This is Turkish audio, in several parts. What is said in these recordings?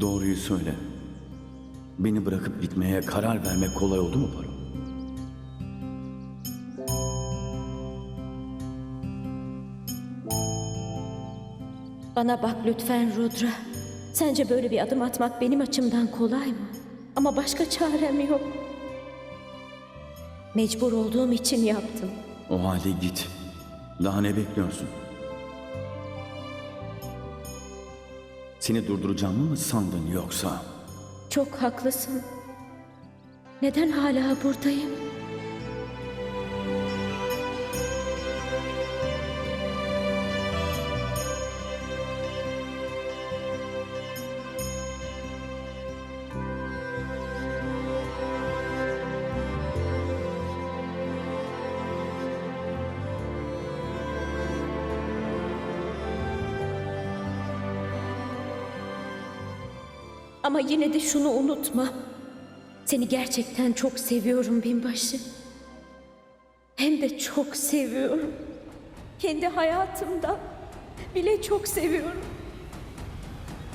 Doğruyu söyle. Beni bırakıp gitmeye karar vermek kolay oldu mu Paro? Bana bak lütfen Rudra. Sence böyle bir adım atmak benim açımdan kolay mı? Ama başka çarem yok. Mecbur olduğum için yaptım. O halde git. Daha ne bekliyorsun? Seni durduracağımı mı sandın yoksa? Çok haklısın. Neden hala buradayım? Ama yine de şunu unutma. Seni gerçekten çok seviyorum binbaşı. Hem de çok seviyorum. Kendi hayatımda bile çok seviyorum.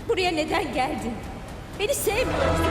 Buraya neden geldin? Beni sevmiyorsun.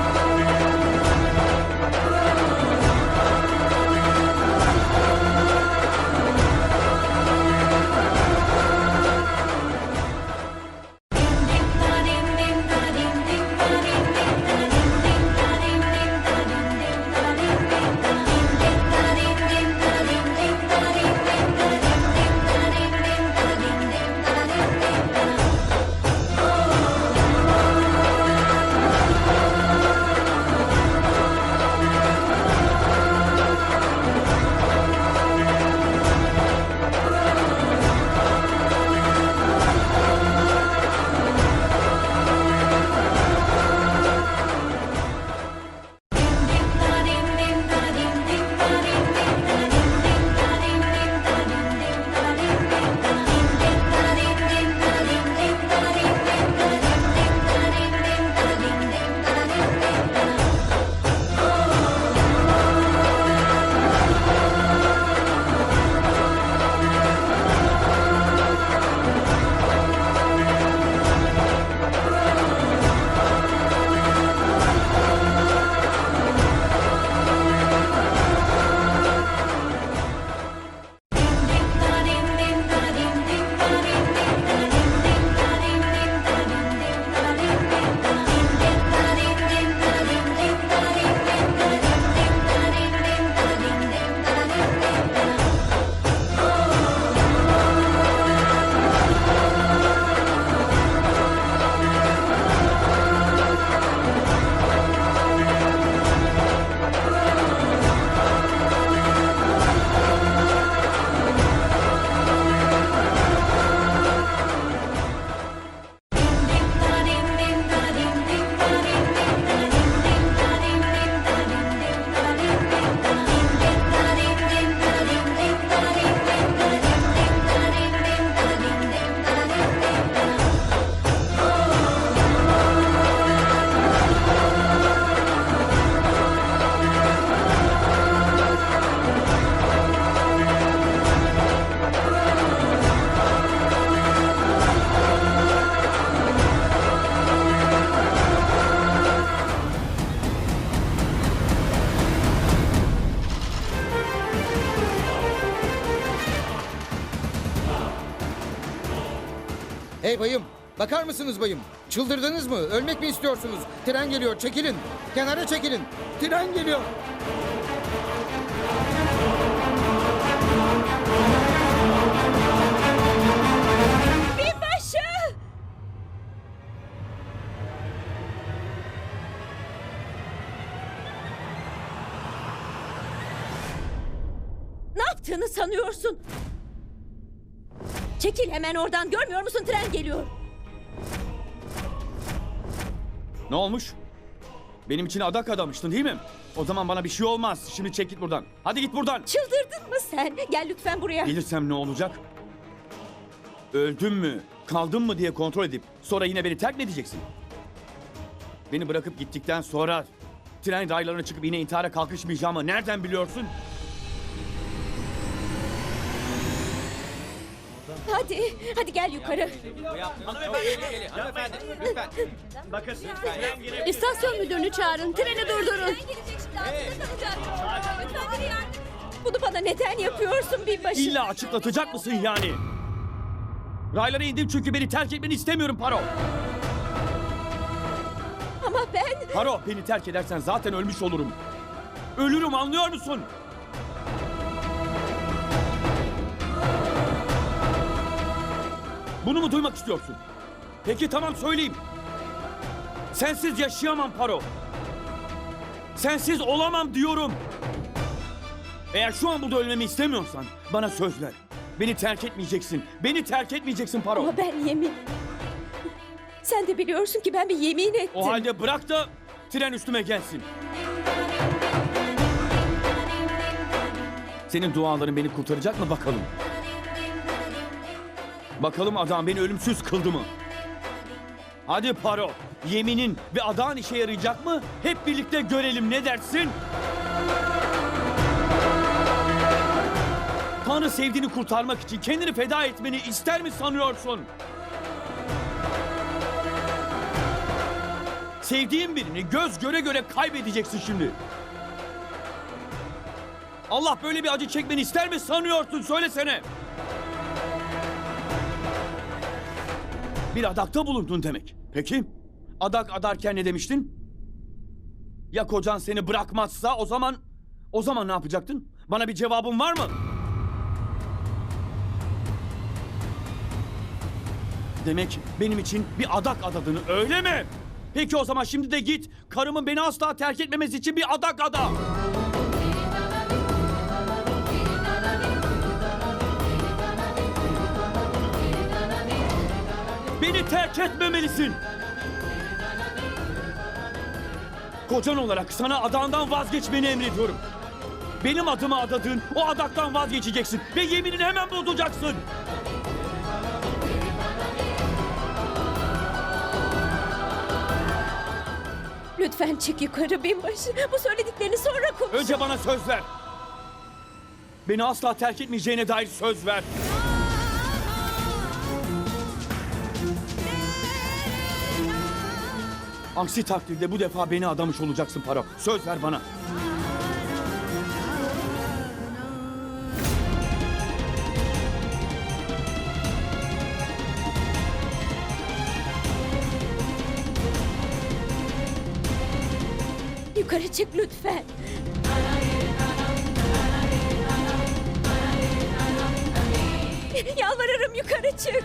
Bakar mısınız bayım? Çıldırdınız mı? Ölmek mi istiyorsunuz? Tren geliyor, çekilin. Kenara çekilin. Tren geliyor. Binbaşı! Ne yaptığını sanıyorsun? Çekil hemen oradan görmüyor musun tren geliyor. Ne olmuş? Benim için adak adamıştın değil mi? O zaman bana bir şey olmaz. Şimdi çek git buradan. Hadi git buradan. Çıldırdın mı sen? Gel lütfen buraya. Gelirsem ne olacak? Öldüm mü, kaldım mı diye kontrol edip sonra yine beni terk mi edeceksin? Beni bırakıp gittikten sonra tren raylarına çıkıp yine intihara kalkışmayacağımı nereden biliyorsun? Hadi, hadi gel yukarı. İstasyon müdürünü çağırın. Treni durdurun. Bunu bana neden yapıyorsun binbaşı? İlla açıklatacak mısın yani? Raylara indim çünkü beni terk etmeni istemiyorum Paro. Ama ben... Paro beni terk edersen zaten ölmüş olurum. Ölürüm anlıyor musun? Bunu mu duymak istiyorsun? Peki tamam söyleyeyim. Sensiz yaşayamam Paro. Sensiz olamam diyorum. Eğer şu an burada ölmemi istemiyorsan bana söz ver. Beni terk etmeyeceksin. Beni terk etmeyeceksin Paro. Ama ben yemin... Sen de biliyorsun ki ben bir yemin ettim. O halde bırak da tren üstüme gelsin. Senin duaların beni kurtaracak mı bakalım? Bakalım adam beni ölümsüz kıldı mı? Hadi Paro, yeminin ve adağın işe yarayacak mı? Hep birlikte görelim ne dersin? Tanrı sevdiğini kurtarmak için kendini feda etmeni ister mi sanıyorsun? Sevdiğin birini göz göre göre kaybedeceksin şimdi. Allah böyle bir acı çekmeni ister mi sanıyorsun? Söylesene. Bir adakta bulundun demek. Peki, adak adarken ne demiştin? Ya kocan seni bırakmazsa o zaman... O zaman ne yapacaktın? Bana bir cevabın var mı? Demek benim için bir adak adadığını öyle mi? Peki o zaman şimdi de git karımın beni asla terk etmemesi için bir adak ada. Beni terk etmemelisin. Kocan olarak sana adağından vazgeçmeni emrediyorum. Benim adıma adadığın o adaktan vazgeçeceksin ve yeminini hemen bozacaksın. Lütfen çık yukarı binbaşı. Bu söylediklerini sonra konuş. Önce bana söz ver. Beni asla terk etmeyeceğine dair söz ver. Aksi takdirde bu defa beni adamış olacaksın Paro. Söz ver bana. Yukarı çık lütfen. Yalvarırım yukarı çık.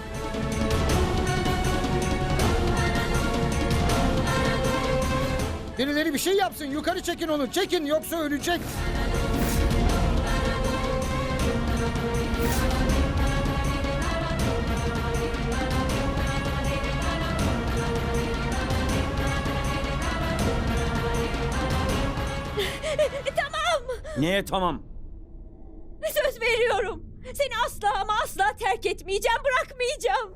Birileri bir şey yapsın. Yukarı çekin onu. Çekin yoksa ölecek. Tamam. Neye tamam? Söz veriyorum. Seni asla ama asla terk etmeyeceğim, bırakmayacağım.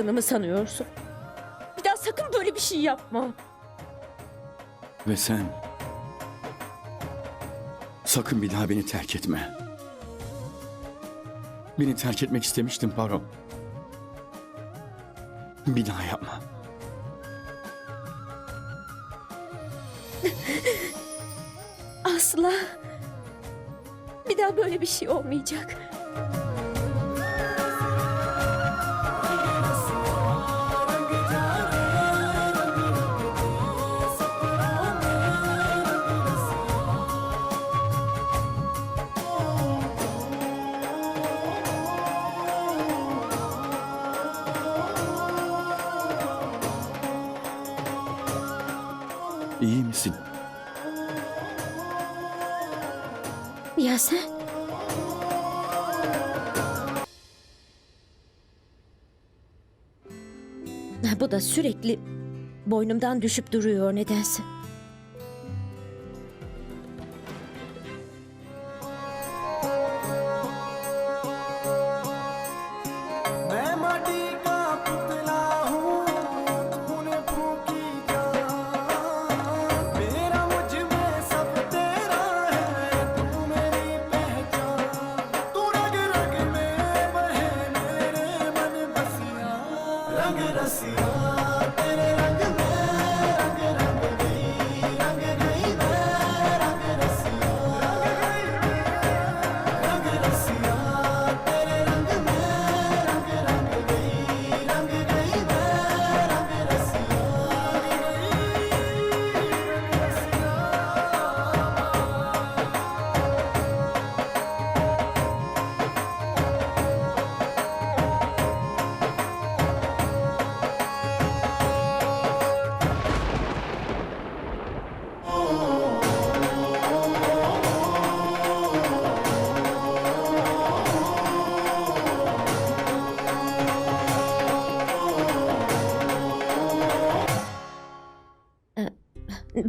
Yaptığını mı sanıyorsun? Bir daha sakın böyle bir şey yapma. Ve sen... Sakın bir daha beni terk etme. Beni terk etmek istemiştin Paro. Bir daha yapma. Asla. Bir daha böyle bir şey olmayacak. Sen? Bu da sürekli boynumdan düşüp duruyor nedense.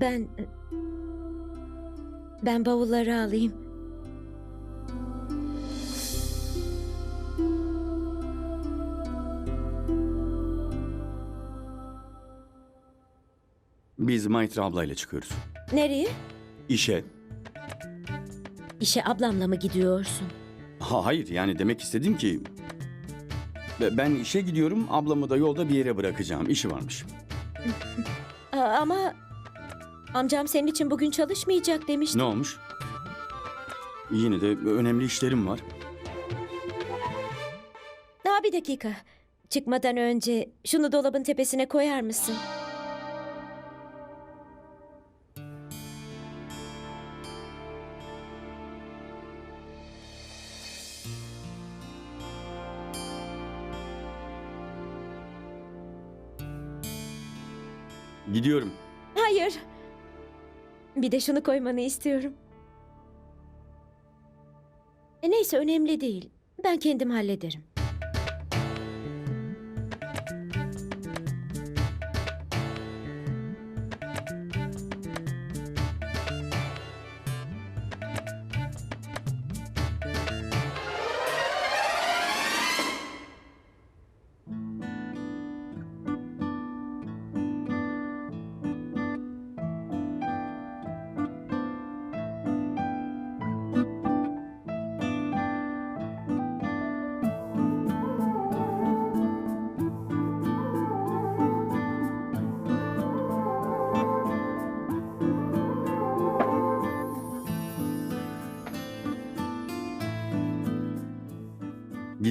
Ben... Ben bavulları alayım. Biz Maitra ablayla çıkıyoruz. Nereye? İşe. İşe ablamla mı gidiyorsun? Ha, hayır yani demek istedim ki... Be- Ben işe gidiyorum, ablamı da yolda bir yere bırakacağım. İşi varmış. Ama amcam senin için bugün çalışmayacak demişti. Ne olmuş? Yine de önemli işlerim var. Daha bir dakika. Çıkmadan önce şunu dolabın tepesine koyar mısın? Gidiyorum. Hayır. Bir de şunu koymanı istiyorum. E neyse önemli değil. Ben kendim hallederim.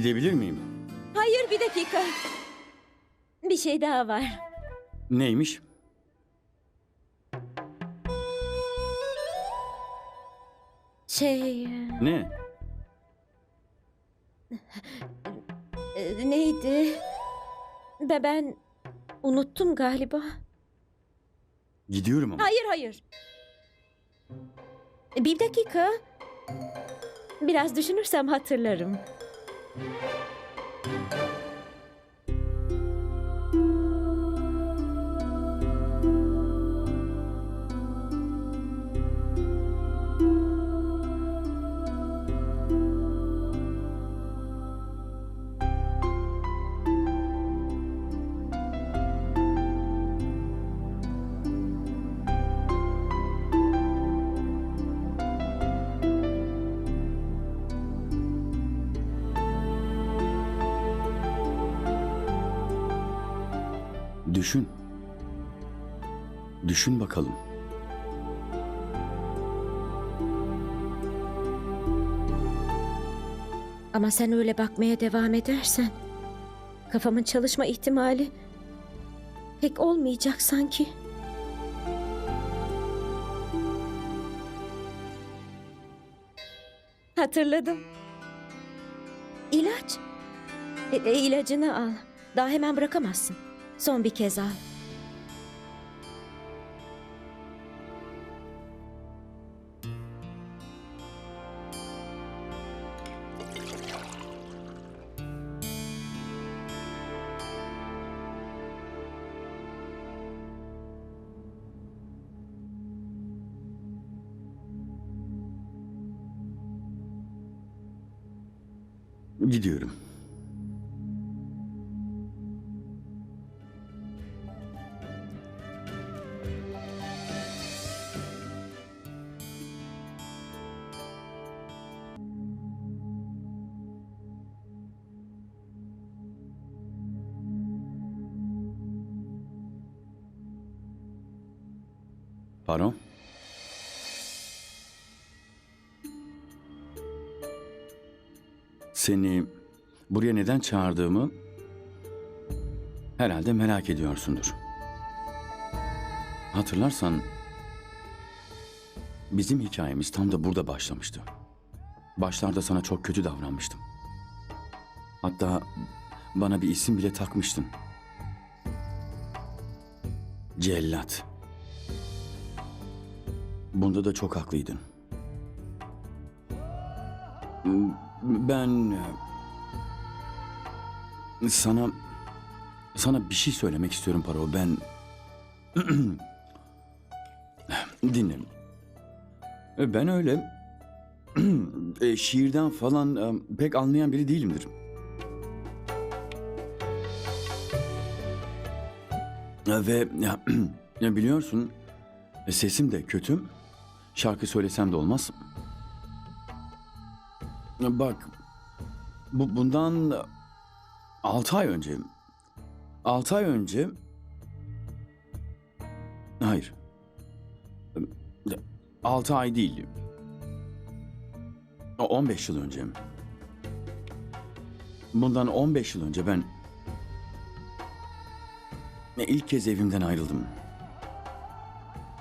Gidebilir miyim? Hayır bir dakika. Bir şey daha var. Neymiş? Şey... Ne? e, neydi? Be ben unuttum galiba. Gidiyorum ama. Hayır hayır. Bir dakika. Biraz düşünürsem hatırlarım. Düşün. Düşün bakalım. Ama sen öyle bakmaya devam edersen kafamın çalışma ihtimali pek olmayacak sanki. Hatırladım. İlaç. E, e, ilacını al. Daha hemen bırakamazsın. Son bir kez al. Gidiyorum. Pardon? Seni buraya neden çağırdığımı herhalde merak ediyorsundur. Hatırlarsan bizim hikayemiz tam da burada başlamıştı. Başlarda sana çok kötü davranmıştım. Hatta bana bir isim bile takmıştın. Cellat. Bunda da çok haklıydın. Ben e, sana sana bir şey söylemek istiyorum Paro. Ben dinle. Ben öyle e, şiirden falan e, pek anlayan biri değilimdir. Ve ya, ya biliyorsun e, sesim de kötü. Şarkı söylesem de olmaz. Bak, bu bundan altı ay önce, altı ay önce, hayır, altı ay değil, O 15 yıl önce, bundan 15 yıl önce ben ilk kez evimden ayrıldım.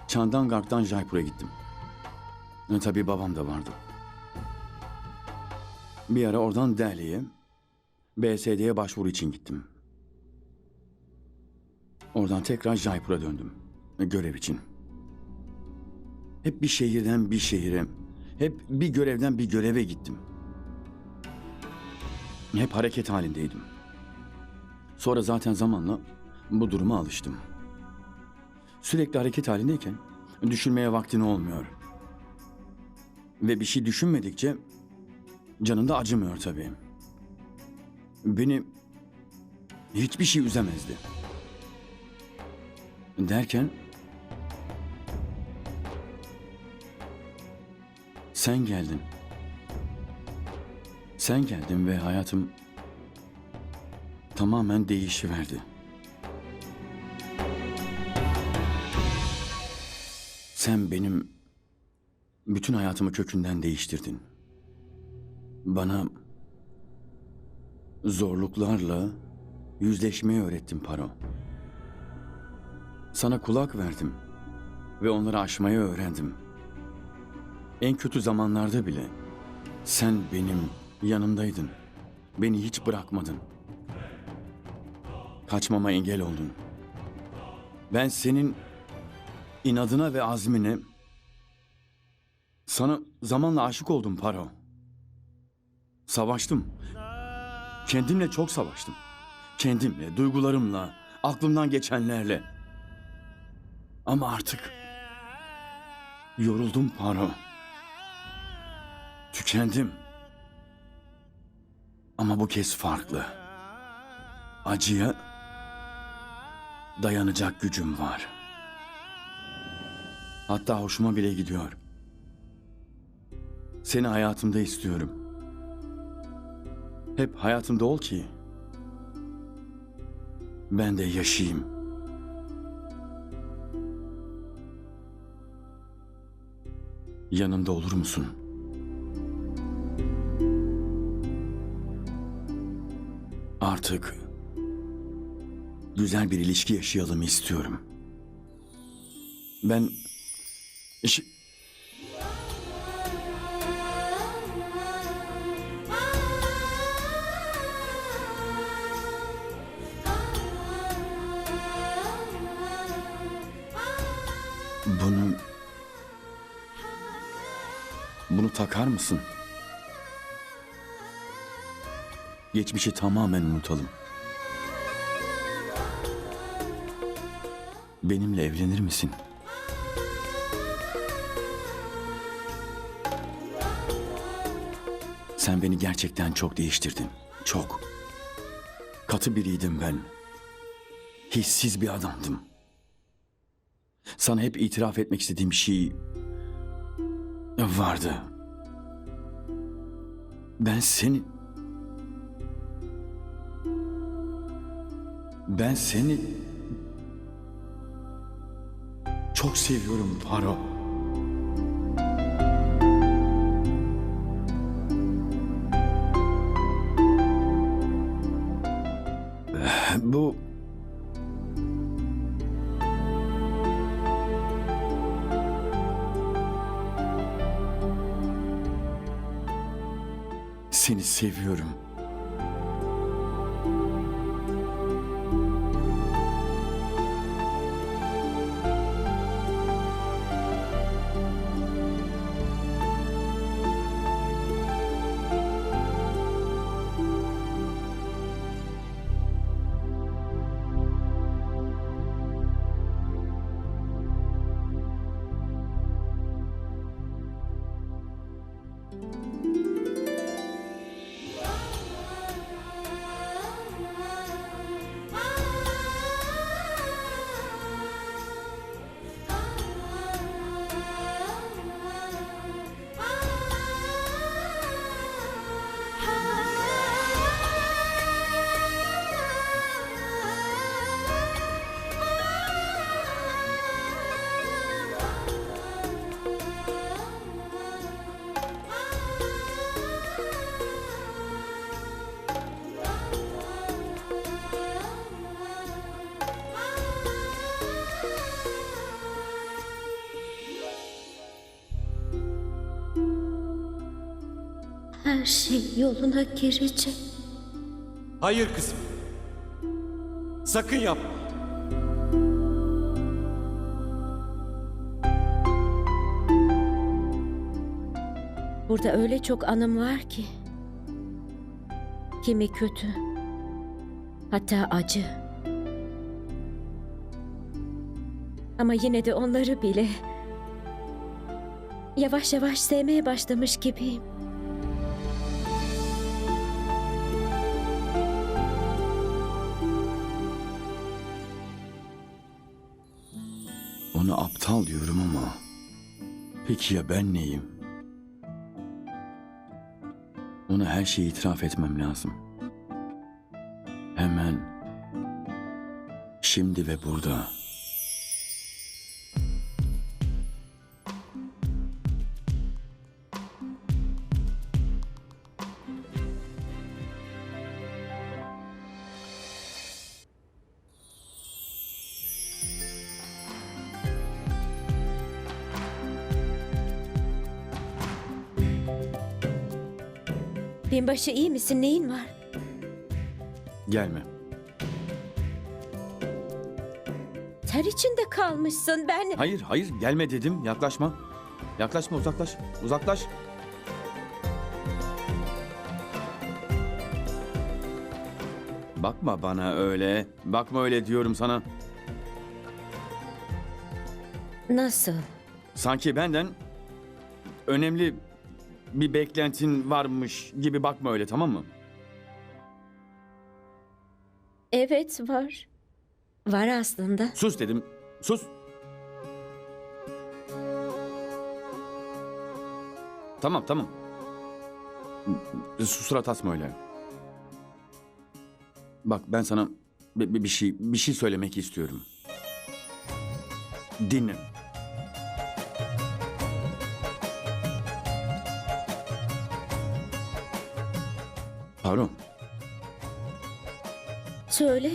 Çandangark'tan Jaipur'a gittim. E, Tabii babam da vardı. Bir ara oradan Delhi'ye, BSD'ye başvuru için gittim. Oradan tekrar Jaipur'a döndüm. Görev için. Hep bir şehirden bir şehire, hep bir görevden bir göreve gittim. Hep hareket halindeydim. Sonra zaten zamanla bu duruma alıştım. Sürekli hareket halindeyken düşünmeye vaktin olmuyor. Ve bir şey düşünmedikçe canın da acımıyor tabii. Beni hiçbir şey üzemezdi. Derken sen geldin. Sen geldin ve hayatım tamamen değişiverdi. Sen benim bütün hayatımı kökünden değiştirdin. Bana zorluklarla yüzleşmeyi öğrettin Paro. Sana kulak verdim ve onları aşmayı öğrendim. En kötü zamanlarda bile sen benim yanımdaydın. Beni hiç bırakmadın. Kaçmama engel oldun. Ben senin inadına ve azmine sana zamanla aşık oldum Paro. Savaştım. Kendimle çok savaştım. Kendimle, duygularımla, aklımdan geçenlerle. Ama artık yoruldum Paro. Tükendim. Ama bu kez farklı. Acıya dayanacak gücüm var. Hatta hoşuma bile gidiyor. Seni hayatımda istiyorum. Hep hayatımda ol ki ben de yaşayayım. Yanımda olur musun? Artık güzel bir ilişki yaşayalım istiyorum. Ben... Şi... bunu takar mısın? Geçmişi tamamen unutalım. Benimle evlenir misin? Sen beni gerçekten çok değiştirdin. Çok. Katı biriydim ben. Hissiz bir adamdım. Sana hep itiraf etmek istediğim şey vardı. Ben seni... Ben seni... Çok seviyorum Faro. Seviyorum. Her şey yoluna girecek. Hayır kızım. Sakın yapma. Burada öyle çok anım var ki. Kimi kötü. Hatta acı. Ama yine de onları bile yavaş yavaş sevmeye başlamış gibiyim. Aptal diyorum ama... Peki ya ben neyim? Ona her şeyi itiraf etmem lazım. Hemen. Şimdi ve burada. Binbaşı iyi misin? Neyin var? Gelme. Ter içinde kalmışsın. Ben... Hayır, hayır gelme dedim. Yaklaşma. Yaklaşma, uzaklaş. Uzaklaş. Bakma bana öyle. Bakma öyle diyorum sana. Nasıl? Sanki benden önemli bir beklentin varmış gibi bakma öyle tamam mı? Evet var. Var aslında. Sus dedim. Sus. Tamam tamam. Surat asma öyle. Bak ben sana bir, bir- bir şey bir şey söylemek istiyorum. Dinle. Harun, Söyle.